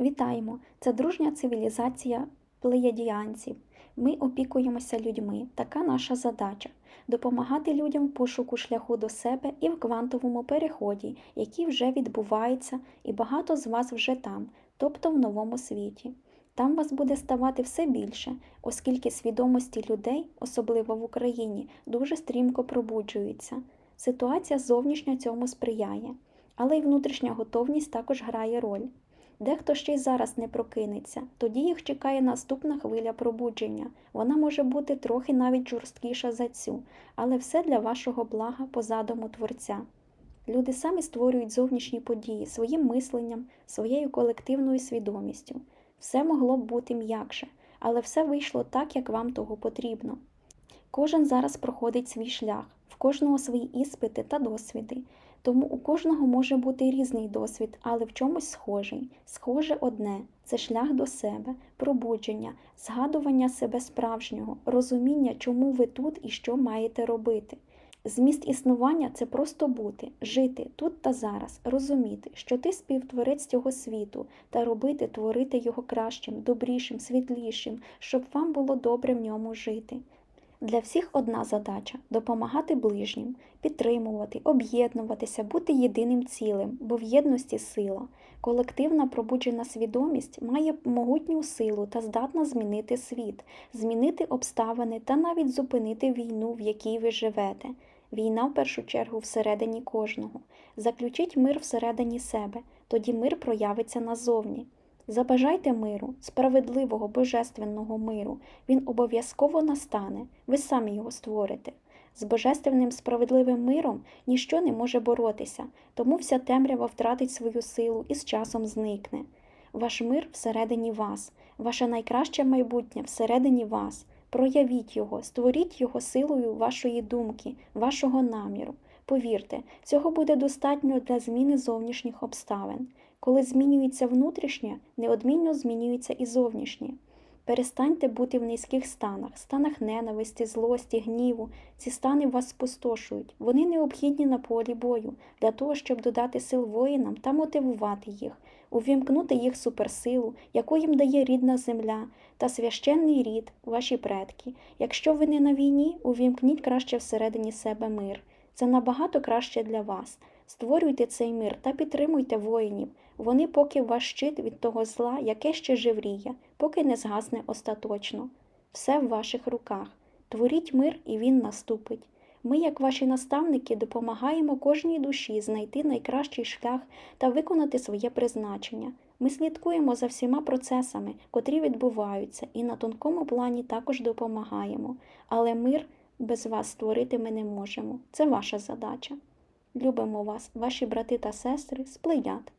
Вітаємо! Це дружня цивілізація плеядіанців. Ми опікуємося людьми. Така наша задача допомагати людям в пошуку шляху до себе і в квантовому переході, який вже відбувається, і багато з вас вже там, тобто в новому світі. Там вас буде ставати все більше, оскільки свідомості людей, особливо в Україні, дуже стрімко пробуджуються. Ситуація зовнішня цьому сприяє, але й внутрішня готовність також грає роль. Дехто ще й зараз не прокинеться, тоді їх чекає наступна хвиля пробудження. Вона може бути трохи навіть жорсткіша за цю, але все для вашого блага по задуму Творця. Люди самі створюють зовнішні події своїм мисленням, своєю колективною свідомістю. Все могло б бути м'якше, але все вийшло так, як вам того потрібно. Кожен зараз проходить свій шлях, в кожного свої іспити та досвіди. Тому у кожного може бути різний досвід, але в чомусь схожий. Схоже одне це шлях до себе, пробудження, згадування себе справжнього, розуміння, чому ви тут і що маєте робити. Зміст існування це просто бути, жити тут та зараз, розуміти, що ти співтворець цього світу, та робити, творити його кращим, добрішим, світлішим, щоб вам було добре в ньому жити. Для всіх одна задача допомагати ближнім, підтримувати, об'єднуватися, бути єдиним цілим, бо в єдності сила. Колективна пробуджена свідомість має могутню силу та здатна змінити світ, змінити обставини та навіть зупинити війну, в якій ви живете. Війна в першу чергу всередині кожного. Заключіть мир всередині себе, тоді мир проявиться назовні. Забажайте миру, справедливого, божественного миру. Він обов'язково настане, ви самі його створите. З божественним справедливим миром ніщо не може боротися, тому вся темрява втратить свою силу і з часом зникне. Ваш мир всередині вас, ваше найкраще майбутнє всередині вас. Проявіть його, створіть його силою вашої думки, вашого наміру. Повірте, цього буде достатньо для зміни зовнішніх обставин. Коли змінюється внутрішнє, неодмінно змінюється і зовнішнє. Перестаньте бути в низьких станах, станах ненависті, злості, гніву. Ці стани вас спустошують. Вони необхідні на полі бою для того, щоб додати сил воїнам та мотивувати їх, увімкнути їх суперсилу, яку їм дає рідна земля та священний рід, ваші предки. Якщо ви не на війні, увімкніть краще всередині себе мир. Це набагато краще для вас. Створюйте цей мир та підтримуйте воїнів. Вони поки ваш щит від того зла, яке ще живріє, поки не згасне остаточно. Все в ваших руках. Творіть мир, і він наступить. Ми, як ваші наставники, допомагаємо кожній душі знайти найкращий шлях та виконати своє призначення. Ми слідкуємо за всіма процесами, котрі відбуваються, і на тонкому плані також допомагаємо. Але мир без вас створити ми не можемо. Це ваша задача. Любимо вас, ваші брати та сестри, з плеяд.